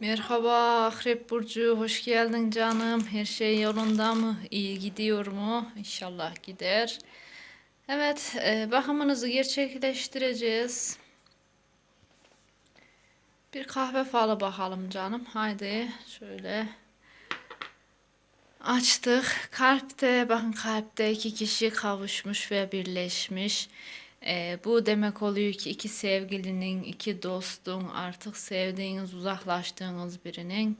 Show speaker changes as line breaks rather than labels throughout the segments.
Merhaba Akrep Burcu, hoş geldin canım. Her şey yolunda mı? İyi gidiyor mu? İnşallah gider. Evet, e, bakımınızı gerçekleştireceğiz. Bir kahve falı bakalım canım. Haydi şöyle açtık. Kalpte, bakın kalpte iki kişi kavuşmuş ve birleşmiş. Ee, bu demek oluyor ki iki sevgilinin, iki dostun, artık sevdiğiniz, uzaklaştığınız birinin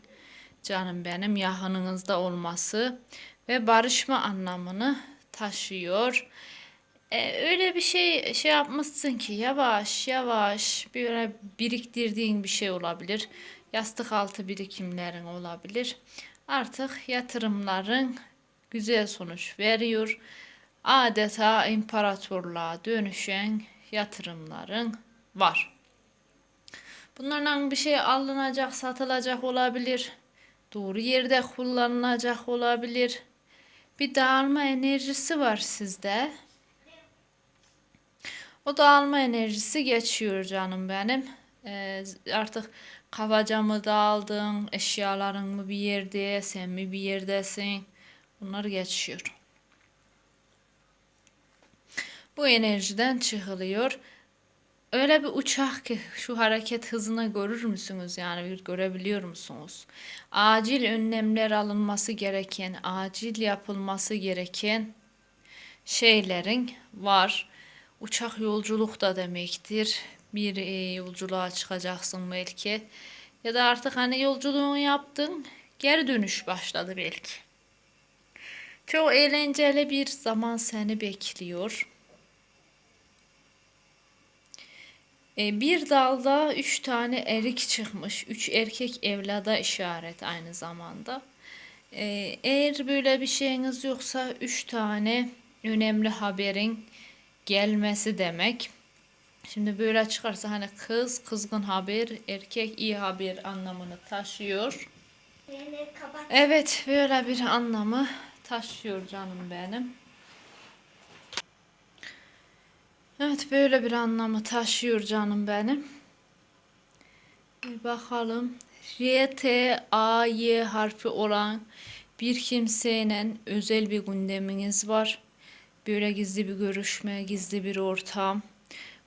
canım benim yakınınızda olması ve barışma anlamını taşıyor. Ee, öyle bir şey şey yapmışsın ki yavaş yavaş böyle biriktirdiğin bir şey olabilir. Yastık altı birikimlerin olabilir. Artık yatırımların güzel sonuç veriyor adeta imparatorluğa dönüşen yatırımların var. Bunlardan bir şey alınacak, satılacak olabilir. Doğru yerde kullanılacak olabilir. Bir dağılma enerjisi var sizde. O dağılma enerjisi geçiyor canım benim. Ee, artık kabaca mı dağıldın, eşyaların mı bir yerde, sen mi bir yerdesin? Bunlar geçiyor. Bu enerjiden çıkılıyor. Öyle bir uçak ki şu hareket hızını görür müsünüz yani bir görebiliyor musunuz? Acil önlemler alınması gereken, acil yapılması gereken şeylerin var. Uçak yolculuk da demektir. Bir e, yolculuğa çıkacaksın belki. Ya da artık hani yolculuğunu yaptın, geri dönüş başladı belki. Çok eğlenceli bir zaman seni bekliyor. E, bir dalda üç tane erik çıkmış. Üç erkek evlada işaret aynı zamanda. E, eğer böyle bir şeyiniz yoksa üç tane önemli haberin gelmesi demek. Şimdi böyle çıkarsa hani kız kızgın haber, erkek iyi haber anlamını taşıyor. Evet böyle bir anlamı taşıyor canım benim. Evet böyle bir anlamı taşıyor canım benim. Bir bakalım. R, T, A, Y harfi olan bir kimseyle özel bir gündeminiz var. Böyle gizli bir görüşme, gizli bir ortam.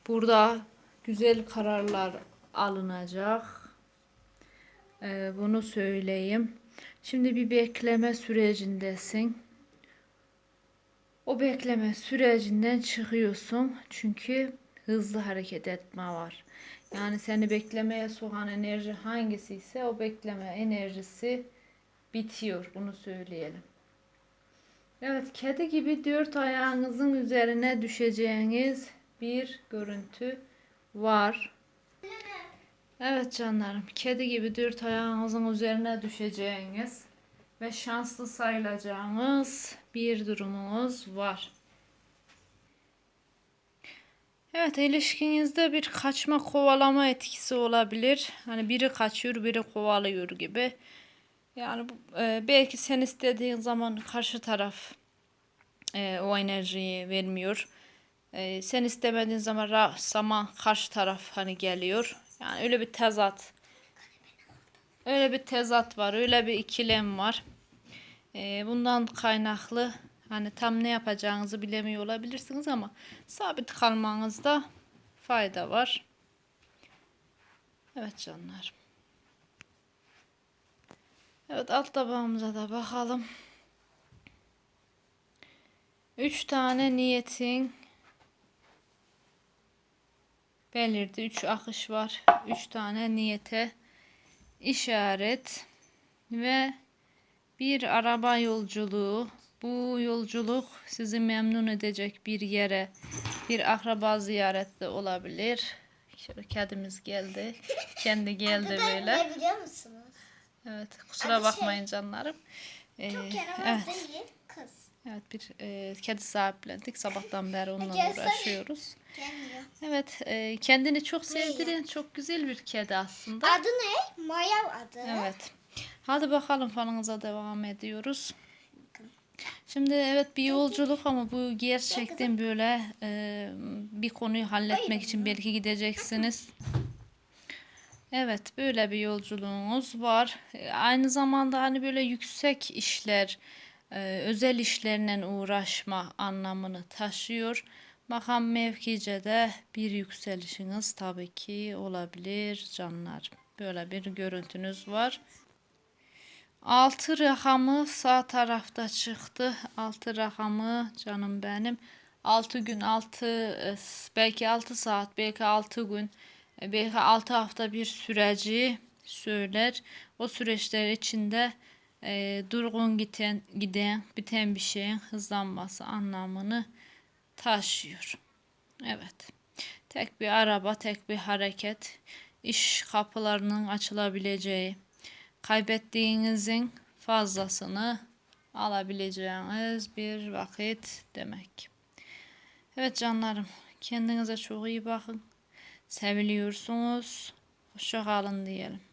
Burada güzel kararlar alınacak. Ee, bunu söyleyeyim. Şimdi bir bekleme sürecindesin. O bekleme sürecinden çıkıyorsun. Çünkü hızlı hareket etme var. Yani seni beklemeye sokan enerji hangisi ise o bekleme enerjisi bitiyor. Bunu söyleyelim. Evet, kedi gibi dört ayağınızın üzerine düşeceğiniz bir görüntü var. Evet canlarım, kedi gibi dört ayağınızın üzerine düşeceğiniz ve şanslı sayılacağınız bir durumumuz var. Evet ilişkinizde bir kaçma kovalama etkisi olabilir. Hani biri kaçıyor biri kovalıyor gibi. Yani e, belki sen istediğin zaman karşı taraf e, o enerjiyi vermiyor. E, sen istemediğin zaman zaman karşı taraf hani geliyor. Yani öyle bir tezat. Öyle bir tezat var. Öyle bir ikilem var. E, bundan kaynaklı hani tam ne yapacağınızı bilemiyor olabilirsiniz ama sabit kalmanızda fayda var. Evet canlar. Evet alt tabağımıza da bakalım. Üç tane niyetin belirdi. Üç akış var. Üç tane niyete işaret ve bir araba yolculuğu. Bu yolculuk sizi memnun edecek bir yere, bir akraba ziyarette olabilir. Şöyle kedimiz geldi. Kendi geldi böyle.
Ne biliyor musunuz?
Evet, kusura
Adı
bakmayın
şey-
canlarım. Ee,
Çok yaramaz
evet,
değil kız.
evet bir e, kedi sahiplendik. Sabahtan beri onunla uğraşıyoruz.
Gelmiyor.
Evet, e, kendini çok sevdiren çok güzel bir kedi aslında.
Adı ne? Maya adı.
Evet. Hadi bakalım falınıza devam ediyoruz. Şimdi evet bir yolculuk ama bu gerçekten böyle e, bir konuyu halletmek için belki gideceksiniz. Evet, böyle bir yolculuğunuz var. E, Aynı zamanda hani böyle yüksek işler, e, özel işlerle uğraşma anlamını taşıyor. Makam mevkice de bir yükselişiniz tabii ki olabilir canlar. Böyle bir görüntünüz var. 6 rakamı sağ tarafta çıktı. 6 rakamı canım benim. 6 gün 6 belki 6 saat belki 6 gün e, belki 6 hafta bir süreci söyler. O süreçler içinde e, durgun giden, giden biten bir şeyin hızlanması anlamını taşıyor. Evet. Tek bir araba, tek bir hareket, iş kapılarının açılabileceği, kaybettiğinizin fazlasını alabileceğiniz bir vakit demek. Evet canlarım, kendinize çok iyi bakın. Seviliyorsunuz. Hoşça kalın diyelim.